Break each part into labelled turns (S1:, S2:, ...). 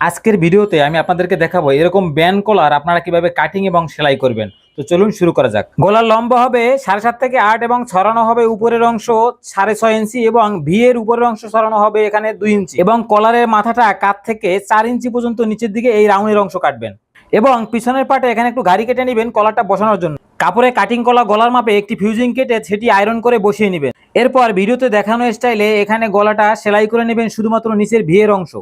S1: আজকের ভিডিওতে আমি আপনাদেরকে দেখাবো এরকম ব্যান কলার আপনারা কীভাবে কাটিং এবং সেলাই করবেন। তো চলুন শুরু করা যাক। গলার লম্বা হবে সাড়ে সাত থেকে আট এবং ছড়ানো হবে উপরের অংশ সাড়ে ছয় ইঞ্চি এবং ভি এর উপরের অংশ ছড়ানো হবে এখানে দুই ইঞ্চি এবং কলারের মাথাটা কাত থেকে চার ইঞ্চি পর্যন্ত নিচের দিকে এই রাউন্ডের অংশ কাটবেন। এবং পিছনের পাটে এখানে একটু গাড়ি কেটে নেবেন কলারটা বসানোর জন্য। কাপড়ে কাটিং কলা গলার মাপে একটি ফিউজিং কেটে সেটি আয়রন করে বসিয়ে নেবেন। এরপর ভিডিওতে দেখানো স্টাইলে এখানে গলাটা সেলাই করে নেবেন শুধুমাত্র নিচের ভিয়ের অংশ।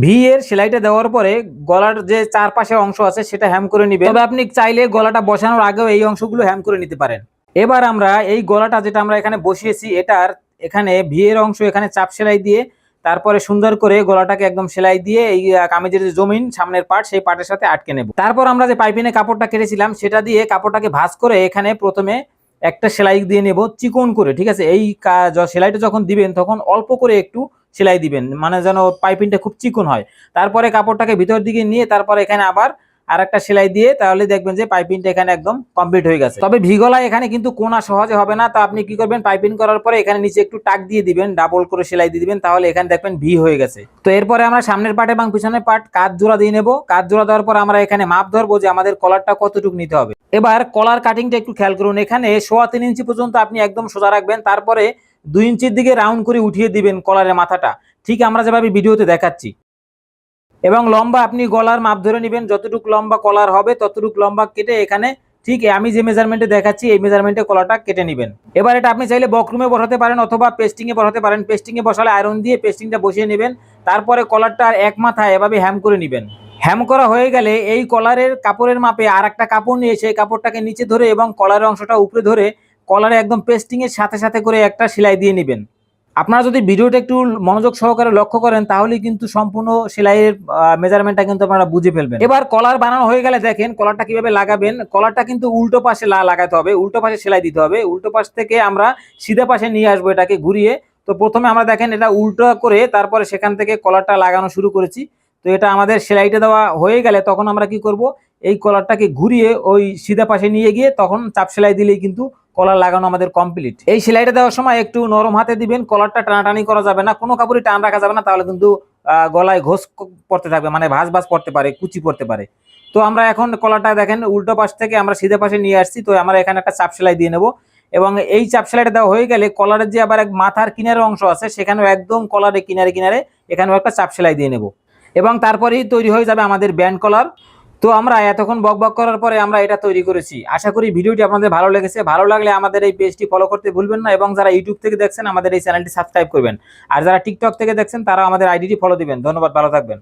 S1: ভি এর সেলাইটা দেওয়ার পরে গলার যে চারপাশের অংশ আছে সেটা হ্যাম করে নিবেন। তবে আপনি চাইলে গলাটা বসানোর আগেও এই অংশগুলো হ্যাম করে নিতে পারেন। এবার আমরা এই গলাটা যেটা আমরা এখানে বসিয়েছি, এটার এখানে ভি এর অংশ এখানে চাপ সেলাই দিয়ে তারপরে সুন্দর করে গলাটাকে একদম সেলাই দিয়ে এই কামিজের যে জমিন সামনের পার্ট সেই পার্টের সাথে আটকে নেব। তারপর আমরা যে পাইপিনে কাপড়টা কেটেছিলাম, সেটা দিয়ে কাপড়টাকে ভাঁজ করে এখানে প্রথমে একটা সেলাই দিয়ে নেব চিকন করে, ঠিক আছে? এই সেলাইটা যখন দিবেন, তখন অল্প করে একটু সেলাই দিবেন। মানে যেন পাইপিংটা খুব চিকন হয়। তারপরে কাপড়টাকে ভিতর দিকে নিয়ে তারপরে এখানে আবার আর একটা সেলাই দিয়ে তাহলে দেখবেন যে পাইপিংটা এখানে একদম কমপ্লিট হয়ে গেছে। তবে ভিগলা এখানে কিন্তু কোনা সহজে হবে না। তো আপনি কি করবেন? পাইপিং করার পরে এখানে নিচে একটু টাক দিয়ে দিবেন, ডাবল করে সেলাই দিয়ে দিবেন, তাহলে এখানে দেখবেন ভি হয়ে গেছে। তো এরপরে আমরা সামনের পার্ট এবং পিছনের পার্ট কাজ জোড়া দিয়ে নেব। কাজ জোড়া দেওয়ার পর আমরা এখানে মাপ ধরবো যে আমাদের কলারটা কতটুকু নিতে হবে। এবার কলার কাটিংটা একটু খেয়াল করুন। এখানে সোয়া তিন ইঞ্চি পর্যন্ত আপনি একদম সোজা রাখবেন। তারপরে দুই ইঞ্চির দিকে রাউন্ড করে উঠিয়ে দিবেন কলারের মাথাটা। ঠিক আমরা যেভাবে ভিডিওতে দেখাচ্ছি। এবং লম্বা আপনি গলার মাপ ধরে নেবেন, যতটুকু লম্বা কলার হবে, ততটুকু লম্বা কেটে এখানে ঠিক আমি যে মেজারমেন্টে দেখাচ্ছি, এই মেজারমেন্টে কলারটা কেটে নেবেন। এবার এটা আপনি চাইলে বকরুমে বসাতে পারেন অথবা পেস্টিংয়ে বসাতে পারেন। পেস্টিংয়ে বসালে আয়রন দিয়ে পেস্টিংটা বসিয়ে নেবেন। তারপরে কলারটা এক মাথায় এভাবে হ্যাম করে নেবেন। হ্যাম করা হয়ে গেলে এই কলারের কাপড়ের মাপে আর একটা কাপড় নিয়ে সেই কাপড়টাকে নিচে ধরে এবং কলারের অংশটা উপরে ধরে কলারে একদম পেস্টিং এর সাথে সাথে করে একটা সেলাই দিয়ে নেবেন। আপনারা যদি ভিডিওটা একটু মনোযোগ সহকারে লক্ষ্য করেন তাহলে কিন্তু সম্পূর্ণ সেলাইয়ের মেজারমেন্টটা কিন্তু আপনারা বুঝে ফেলবেন। এবার কলার বানানো হয়ে গেলে দেখেন, কলারটা কীভাবে লাগাবেন? কলারটা কিন্তু উল্টো পাশে লাগাতে হবে, উল্টো পাশে সেলাই দিতে হবে। উল্টো পাশ থেকে আমরা সিধা পাশে নিয়ে আসব এটাকে ঘুরিয়ে। তো প্রথমে আমরা দেখেন এটা উল্টো করে তারপরে সেখান থেকে কলারটা লাগানো শুরু করেছি। তো এটা আমাদের সেলাইটা দেওয়া হয়ে গেলে তখন আমরা কি করব? এই কলারটাকে ঘুরিয়ে ওই সিধা পাশে নিয়ে গিয়ে তখন চাপ সেলাই দিলেই কিন্তু কলার লাগানো আমাদের কমপ্লিট এই সেলাইটা দেওয়ার সময় একটু নরম হাতে দিবেন, কলারটা টানাটানি করা যাবে না, কোনো কাপড়ই টান রাখা যাবে না, তাহলে কিন্তু গলায় ঘোষ পড়তে থাকবে মানে ভাঁজ ভাঁজ পড়তে পারে, কুচি পড়তে পারে। তো আমরা এখন কলারটা দেখেন, উল্টো পাশ থেকে আমরা সিধে পাশে নিয়ে আসছি, তো আমরা এখানে একটা চাপ সেলাই দিয়ে নেব। এবং এই চাপ সেলাইটা দেওয়া হয়ে গেলে কলারের যে আবার এক মাথার কিনারের অংশ আছে, সেখানেও একদম কলারের কিনারে কিনারে এখানেও একটা চাপ সেলাই দিয়ে নেব। এবং তারপরেই তৈরি হয়ে যাবে আমাদের ব্যান্ড কলার। তো আমরা এতক্ষণ বক বক করার পরে আমরা এটা তৈরি করেছি। আশা করি ভিডিওটি আপনাদের ভালো লেগেছে। ভালো লাগলে আমাদের এই পেজটি ফলো করতে ভুলবেন না এবং যারা ইউটিউব থেকে দেখছেন আমাদের এই চ্যানেলটি সাবস্ক্রাইব করবেন। আর যারা টিকটক থেকে দেখছেন তারা আমাদের আইডিটি ফলো দিবেন। ধন্যবাদ, ভালো থাকবেন।